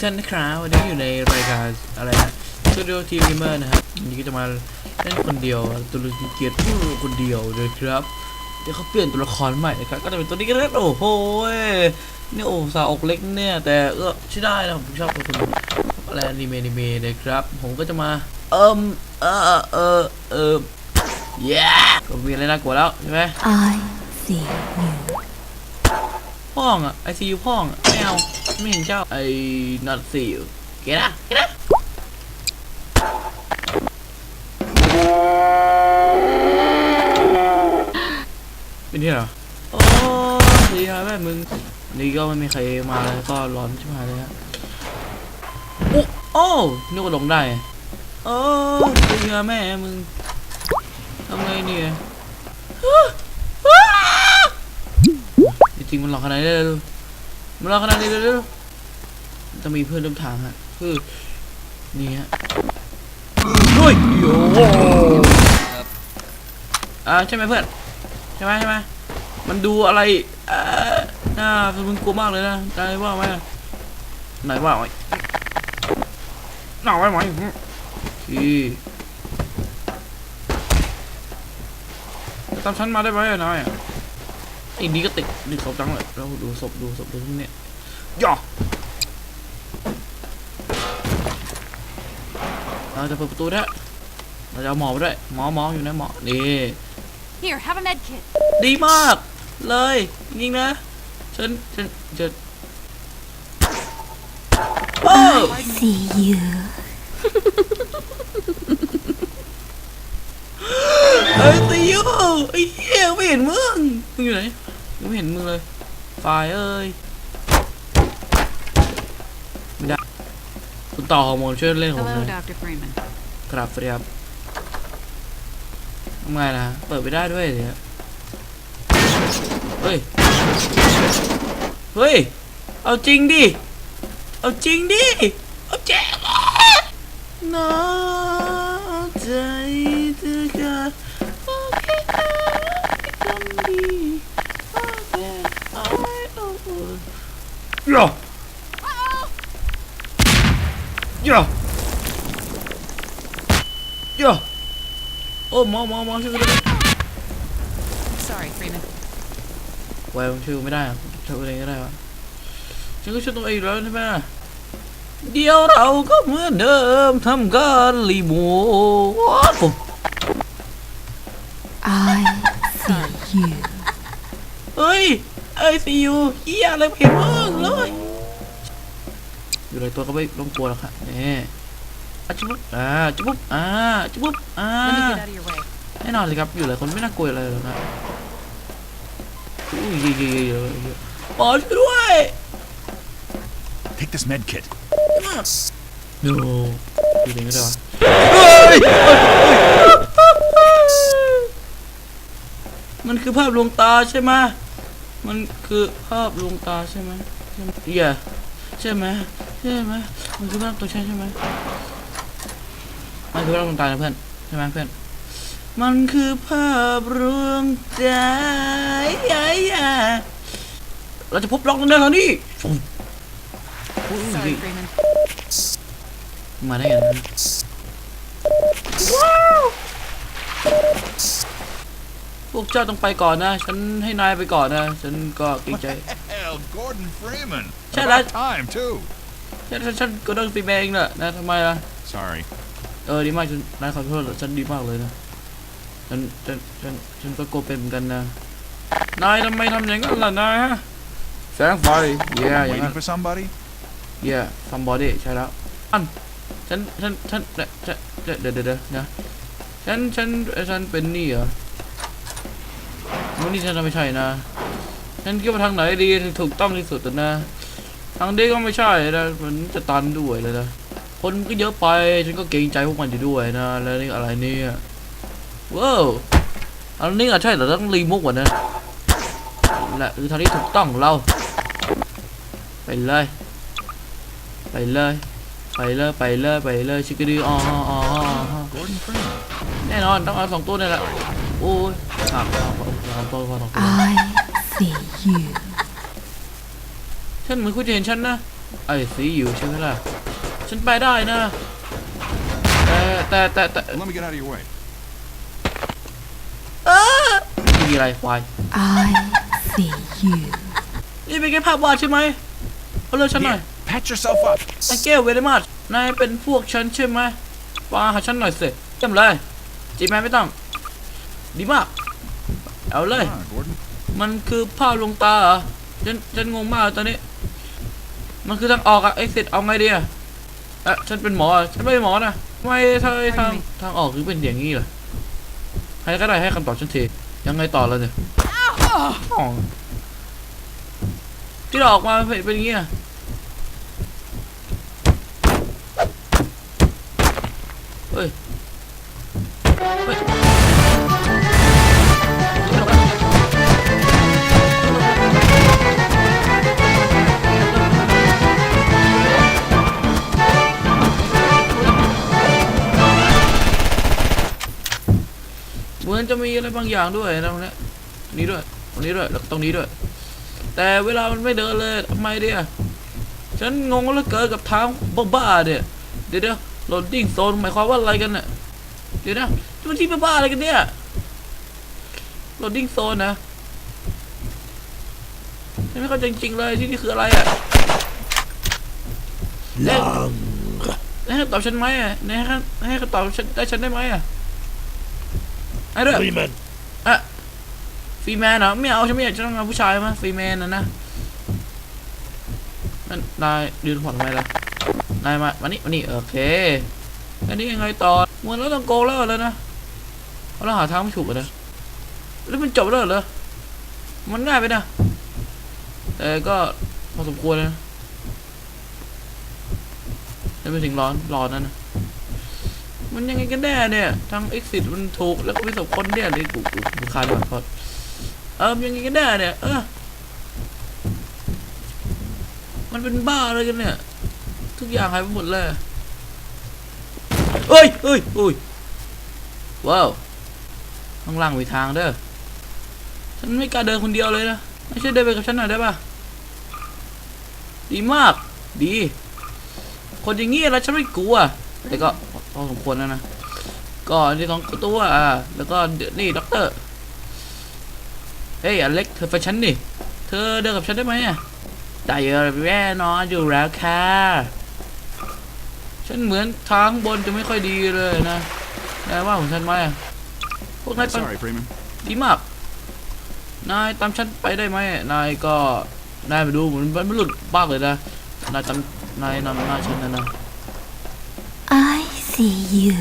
สวัสดีค่ะทุกท่านนะครับวันนี้อยู่ในรายการอะไรนะ Studio TV Gamer นะครับวันนี้ก็จะมาเล่นคนเดียวตัวลึกเกียรติผู้คนเดียวเลยครับเดี๋ยวเขาเปลี่ยนตัวละครใหม่นะครับก็จะเป็นตัวนี้กันแล้วโอ้โหนี่โอ้สาวอกเล็กเนี่ยแต่เออใช่ได้นะผมชอบตัวคุณอะไรอนิเมะอนิเมะเลยครับ ผมก็จะมาเอิมเออเออเออ yeah ก็มีอะไรน่ากลัวแล้วใช่ไหม I see you. พ่องอะไอซียูพ่องอะไม่ เอาไม่เห็นเจ้าไอ้นัดซียูเกนะเกนะเป็นที่เหรอ โอ้ดีครับแม่มึง นี่ก็ไม่มีใครมาเลยก็ร้อนชิบหายเลยฮะโอ้โอ้นึกว่าลงได้ โอ้ดีครับแม่มึงทำไงเนี่ยจริงๆมันหลอกขนาดนี้เลยเหรอ มันหลอกขนาดนี้เลยเหรอจะมีเพื่อนร่วมทางฮะคือนี่ฮะด้วยโอ้โหอ่าใช่ไหมเพื่อนใช่ไหมใช่ไหมมันดูอะไรอ่าน่ามึงกลัวมากเลยนะนายว่าไหมไหนว่าไหมหน่าไว้ไหมที่จะตามฉันมาได้ไหมอะนายอะ ไอ้นี่ก็ติดดึกเขาจังเลยเราดูศพดูศพดูที่เนี่ยย่อเราจะเปิดประตูได้เราจะเอาหมอไปด้วยหมอหมออยู่ไหนหมอนี่ Here, have a med kit. ดีมาก เลยจริงๆนะฉันฉันจะโอ้ See you. ไอ้ติวไอ้เหี้ยไม่เห็นมึงมึงอยู่ไหนยัง ไม่เห็นมึงเลยฝ่ายเอ้ยไม่ได้คุณต่อฮอร์โมนช่วยเล่นของผมห Hello, น่อย Dr. Freeman. ครับสวัสดีครับทำไงนะเปิดไม่ได้ด้วยเนี่ยเฮ้ย เฮ้ย เอาจริงดิ เอาจริงดิ เอาแจ้งน้าใจเธอค่ะโอเคทำดีโอเคไอ้โอ้โห ย่อย่อย่อโอ้หมอหมอหมอช่วยกันด้วย Sorry, Freeman. ไว้ผมช่วยไม่ได้อะช่วยตัวเองก็ได้วะฉันก็ช่วยตัวเองอยู่แล้วใช่ไหมเดี๋ยวเราก็เหมือนเดิมทำการรีโมทผม I see you. เฮ้ย ไอซียูเฮียอะไรไม่เห็นมึงเลย อยู่ในตัวก็ไม่ต้องกลัวหรอกค่ะนี่อะจุ๊บอ่าจุ๊บอ่าจุ๊บอ่า Let me get out of your way. แน่นอนเลยครับอยู่หลายคนไม่น่ากลัวอะไรหรอกครับอุ้ยเยอะๆๆๆหมอช่วยด้วย Take this med kit. โนดูเองก็ได้วะเฮ้ยมันคือภาพลวงตาใช่ไหม มันคือภาพลวงตาใช่ไหมใช่ไหมเหี้ยใช่ไหมใช่ไหมมันคือภาพตัวใช่ใช่ไหมมันคือภาพลวงตานะเพื่อนใช่ไหมเพื่อนมันคือภาพลวงใจเราจะพบล็อกนั้นได้แล้วนี่อุ้ย Sorry, Freeman. มาได้ยังไงพ วกเจ้าต้องไปก่อนนะ ฉันให้นายไปก่อนนะ ฉันก็เกรงใจ Hell, Gordon Freeman. Shut About up. time too. ฉันฉันฉันก็ต้องฟีแมเองน่ะนะทำไมล่ะ Sorry. เออดีมากฉันนายขอโทษฉันดีมากเลยนะฉันฉันฉันฉันก็โกลัวเป็นเหมือนกันนะ นายทำไมทำอย่างนั้นล่ะนายฮะแสงไฟ เย่อย่าง Waiting นั้น for somebody? เย่ซัมบอดี้ใช่แล้วอันฉันฉันฉันเดี๋ยวเดี๋ยวเดี๋ยวเดี๋ยวเดี๋ยวนะฉันฉันฉันเป็นนี่เหรอ วันนี้ฉันจะไม่ใช่นะฉันคิดว่าทางไหนดีถูกต้องที่สุดนะ ทางนี้ก็ไม่ใช่นะมันจะตันด้วยเลยนะคนก็เยอะไปฉันก็เกรงใจพวกมันอยู่ด้วยนะ แล้วนี่อะไรเนี่ยว้าวอันนี้อะใช่แต่ต้องรีมุกกว่านะแหละคือทางที่ถูกต้องของเรา ไปเลยไปเลยไปเลยไปเลยไปเลยชิคกี้ดีอ๋ออ๋ออ๋อแน่นอนต้องเอาสองตัวนี่แหละโอ้ย หักเอาเอาตัวพอสองตัว I see you. ฉันเหมือนคุณจะเห็นฉันนะไอ้สีอยู่ใช่ไหมล่ะ ฉันไปได้นะ แต่แต่แต่แต่ Let me get out of your way. ม่มีอะไรควาย I see you. นี่เป็นแค่ภาพวาดใช่ไหมเอาเลือกฉันหน่อย pat yourself up. ไอ้แก้วเวลมาดนายเป็นพวกฉันใช่ไหมวาหาฉันหน่อยสิเยี่ยมเลยจีแมนไม่ต้อง ดีมาก เอาเลย Come on, Gordon. มันคือภาพลวงตาเหรอ ฉัน ฉันงงมากตอนนี้ มันคือทางออกอะไอ้สิทธิ์เอาไงดีอะเอะฉันเป็นหมออะฉันไม่ใช่หมอนะทำไมทางทางทางออกคือเป็นอย่างนี้เหรอ ใครก็ได้ให้คำตอบฉันทียังไงต่อแล้วเนี่ยอ๋อที่เราออกมาเป็นเป็นอย่างนี้อะเฮ้ยเฮ้ย มือนจะมีอะไรบางอย่างด้วยนะตรงเนี้ยนี้ด้วยตรงนี้ด้วยแล้วก็ตรงนี้ด้วย แต่เวลามันไม่เดินเลยทำไมเดียฉันงงเหลือเกินกับทางบ้าๆเนี่ยเดี๋ยวเดี๋ยวโหลดดิ้งโซนหมายความว่าอะไรกันเนี่ยเดี๋ยวนะมันที่บ้าๆอะไรกันเนี่ยโหลดดิ้งโซนนะฉันไม่เข้าใจจริงๆเลยที่นี่คืออะไรอะแล้วแล้วให้คำตอบฉันไหมอะให้ให้คำตอบฉันได้ฉันได้ไหมอะไอ้เด้อ Freeman. อะฟรีแมนเหรอไม่เอาฉันไม่อยากจะต้องเอาผู้ชายมาฟรีแมนนะนะนั่นนายยืนผ่อนทำไมล่ะนายมามานี่มานี่โอเคอันนี้ยังไงต่อเหมือนเราต้องโกงแล้วเลยนะเราหาทางไม่ถูกเลยนะแล้วมันจบแล้วเหรอมันง่ายไปนะแต่ก็พอสมควรนะแล้วไปถึงร้อนร้อนนั่นนะ มันยังไงกันแน่เนี่ยทาง exit มันถูก แล้วก็ไม่สมคนเนี่ยเลยกูกูกูคาดหวังพอดเออยังไงกันแน่เนี่ย เออ มันเป็นบ้าอะไรกันเนี่ย ทุกอย่างหายไปหมดเลยเอ้ยเอ้ยเอ้ยว้าวข้างล่างมีทางเด้อ ฉันไม่กล้าเดินคนเดียวเลยนะ ไม่ใช่เดินไปกับฉันหน่อยได้ปะดีมาก ดี คนอย่างงี้แล้วฉันไม่กลัว แต่ก็ พอสมควรแล้วนะก็นี่สองตัวอ่าแล้วก็เดี๋ยวนี่ด็อกเตอร์เฮ้ยอเล็กเธอไปฉันดิเธอเดินกับฉันได้ไหมอะได้เยอะแน่นอนอยู่แล้วค่ะฉันเหมือนทางบนจะไม่ค่อยดีเลยนะนายว่าของฉันไหมอะพวกนายตาม Sorry, Freeman. ดีมาก นายตามฉันไปได้ไหมนายก็นายไปดูเหมือนมันหลุดบ้างเลยนะนายตามนายนำหน้าฉันนะนะ I see you.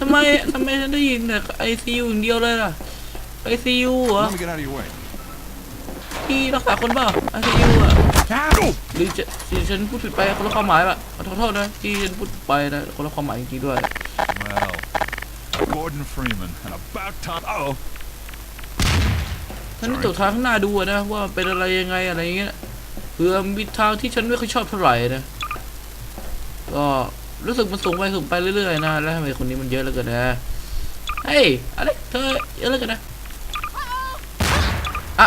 ทำไมทำไมฉันได้ยินแต่ไอซียูอย่างเดียวเลยล่ะไอซียูเหรอ Let me get out of your way. ที่รักษาคนเปล่าไอซียูอะ Ow! หรือจะที่ฉันพูดผิดไปคนละความหมายป่ะขอโทษนะที่ฉันพูดไปนะคนละความหมายจริงๆด้วย Well, Gordon Freeman, and about time. Oh, ฉันตกทางข้างหน้าดูอะนะว่าเป็นอะไรยังไงอะไรอย่างเงี้ยเผื่อมีทางที่ฉันไม่ค่อยชอบเท่าไหร่นะ ก็รู้สึกมันสูงไปสูงไปเรื่อยๆนะแล้วทำไมคนนี้มันเยอะเหลือเกินนะเฮ้ยอะไรเธอเยอะเหลือเกินนะอะ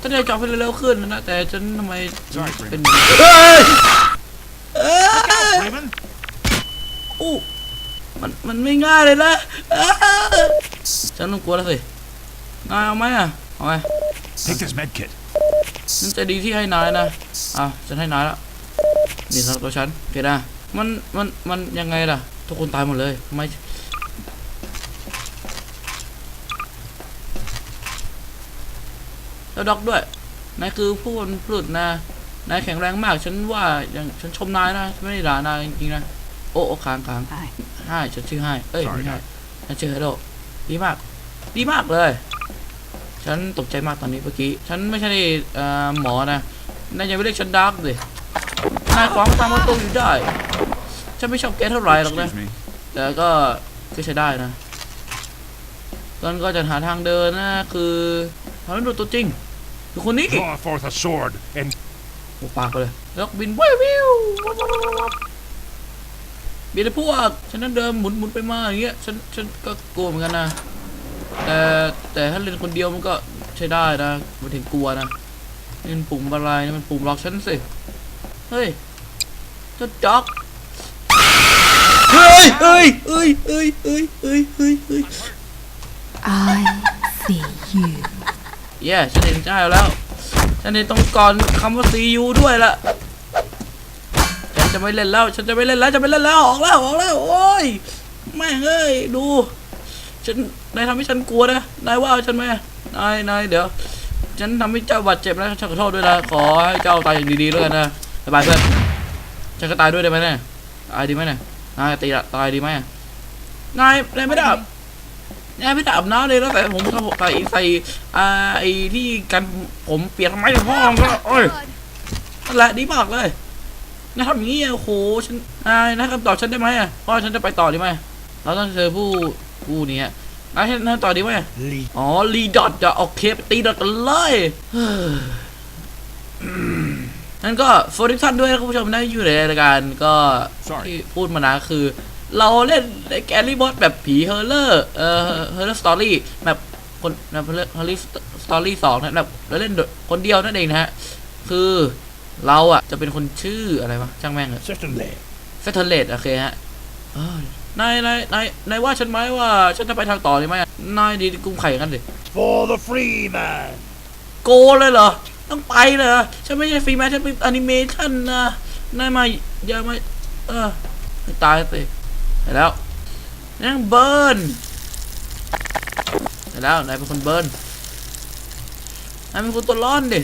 ถ้าได้จอบให้เร็วๆขึ้นนะแต่ฉันทำไม Sorry, เป็น Freeman. เฮ้ย Freeman. อู้มันมันไม่ง่ายเลยนะอ้าฉันต้องกลัวแล้วสินายเอาไหมอะเอาไหม Take this med kit. ฉันใจะดีที่ให้นายนะอะฉันให้นายแล้ว นี่สำหรับตัวฉันโอเคนะมันมันมันยังไงล่ะ ทุกคนตายหมดเลยทำไมแล้วด็อกด้วยนายคือผู้บรรพบุรุษนะนายแข็งแรงมาก ฉันว่าอย่างฉันชมนายนะฉันไม่ได้ด่านายจริงๆนะโอ้โอ้ค้างค้าง Hi. ให้ฉันชื่อให้เอ้ย Sorry, ไม่ใช่ Doc. ฉันชื่อฮัลโหลดีมาก ดีมากเลย ฉันตกใจมากตอนนี้เมื่อกี้ ฉันไม่ใช่เอ่อหมอนะนายอย่าไปเรียกฉันดาร์กสิ นายขวางตามประตูอยู่ได้ ฉันไม่ชอบแกเท่าไหร่หรอกนะ Excuse me. แต่ก็ก็ใช้ได้นะตอนก็จะหาทางเดินนะ คือทำให้ดูตัวจริงคือคนนี้ Draw forth a sword and หัวปากไปเลยแล้วบินวิววิวบินเลยพวก ฉันนั่นเดินหมุนหมุนไปมาอย่างเงี้ย ฉันฉันก็กลัวเหมือนกันนะ แต่แต่ถ้าเล่นคนเดียวมันก็ใช้ได้นะไมาถึงกลัวนะนี่มันปุ่มอะไรนี่มันปุ่มล็อกฉันสิ เฮ้ยเจ้าจ็อกเฮ้ยเฮ้ยเฮ้ยเฮ้ยเฮ้ยเฮ้ยเฮ้ยเฮ้ย I see you เย้ฉันเห็นเจ้าแล้ว ฉันเห็นตรงก่อนคำว่า see you ด้วยละฉันจะไม่เล่นแล้ว ฉันจะไม่เล่นแล้วจะไม่เล่นแล้วออกแล้วออกแล้วโอ้ยแม่งเอ้ยดู ฉันนายทำให้ฉันกลัวนะนายว่าฉันไหมนายนายเดี๋ยว ฉันทำให้เจ้าบาดเจ็บนะฉันขอโทษด้วยนะขอให้เจ้าตายอย่างดีๆแล้วกันนะบ๊ายบายเพื่อน ฉันก็ตายด้วยได้ไหมเนี่ยตายดีไหมเนี่ยนายตีละตายดีไหมนายนายไม่ได้อาบนายไม่ได้อาบน้ำเลยแล้วแต่ผมก็ใส่ใส่อ่าไอ้ที่กันผมเปียกทำไมในห้องก็โอ้ย Blood. นั่นแหละดีมากเลยนะทำอย่างนี้อะโอ้โหฉันนายนะคำตอบฉันได้ไหมอะเพราะว่าฉันจะไปต่อดีไหมเราต้องเจอผู้ผู้นี้อะนายฉันต่อดีไหม Lee. อ๋อรีดอทจะโอเคไปตีดอทกันเลยเฮ้ย นั่นก็สวัสดีทุกท่านด้วยนะคุณผู้ชมนะอยู่ในรายการก็ Sorry ที่พูดมานะคือ เราเล่นในแกลลี่บอสแบบผีเฮอร์เลอร์เอ่อเฮอร์เลอร์สตอรี่แบบคนนะเฮอร์เลอร์สตอรี่สองนะแบบเราเล่นคนเดียวนั่นเองนะฮะคือเราอะจะเป็นคนชื่ออะไรวะช่างแม่งเลย Certainly. เฟเทเลตโอเคฮะเอ้ยนายนายนายนายว่าฉันไหมว่าฉันจะไปทางต่อเลยไหมนายดีกุ้งไข่กันดิ For the free man. โกเลยเหรอ ต้องไปเลยเหรอฉันไม่ใช่ฟรีแมนฉันเป็นแอนิเมชันนะนายมาอย่ามาเออให้ตายสิไปแล้วนั่งเบิร์นไปแล้วนายเป็นคนเบิร์นนายเป็นคนตัวร้อนดิ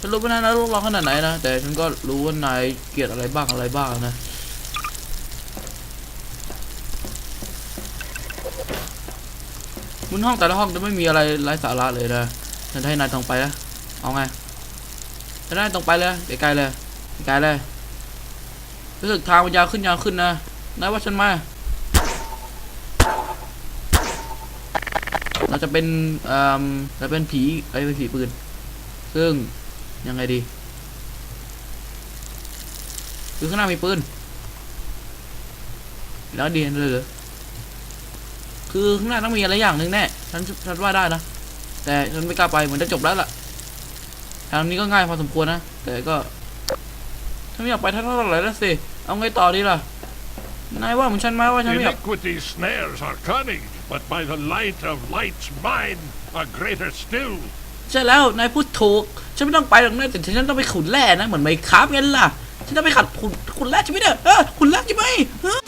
ฉันรู้ว่านายนรกร้อนขนาดไหนนะ แต่ฉันก็รู้ว่านายเกลียดอะไรบ้างอะไรบ้างนะมุนห้องแต่ละห้องจะไม่มีอะไรไร้สาระเลยนะฉันให้นายตรงไปนะ เอาไงจะได้ตรงไปเลยไกลๆเลยไกลๆเลยรู้สึกทางมันยาวขึ้นยาวขึ้นนะนายว่าฉันมาเราจะเป็นเอ่อเราเป็นผีไอ้เป็นผีปืน ซึ่งยังไงดีคือข้างหน้ามีปืนแล้วดีเลยเหรอคือข้างหน้าต้องมีอะไรอย่างหนึ่งแน่ฉันฉันว่าได้นะแต่ฉันไม่กล้าไปเหมือนจะจบแล้วล่ะ ทางนี้ก็ง่ายพอสมควรนะ แต่ก็ฉันไม่อยากไปท่าเท่าไหร่แล้วสิ เอาไงต่อดีล่ะ นายว่าเหมือนฉันไหมว่าฉันไม่อยาก Iniquity's snares are cunning, but by the light of light's mind are greater still. ใช่แล้ว นายพูดถูก ฉันไม่ต้องไปหรอกนะแต่ฉันต้องไปขุดแร่นะ เหมือนไมค์คราฟงั้นล่ะ ฉันจะไปขัดขุดขุดแร่ใช่ไหมเนี่ยเออขุดแร่ใช่ไหมเออ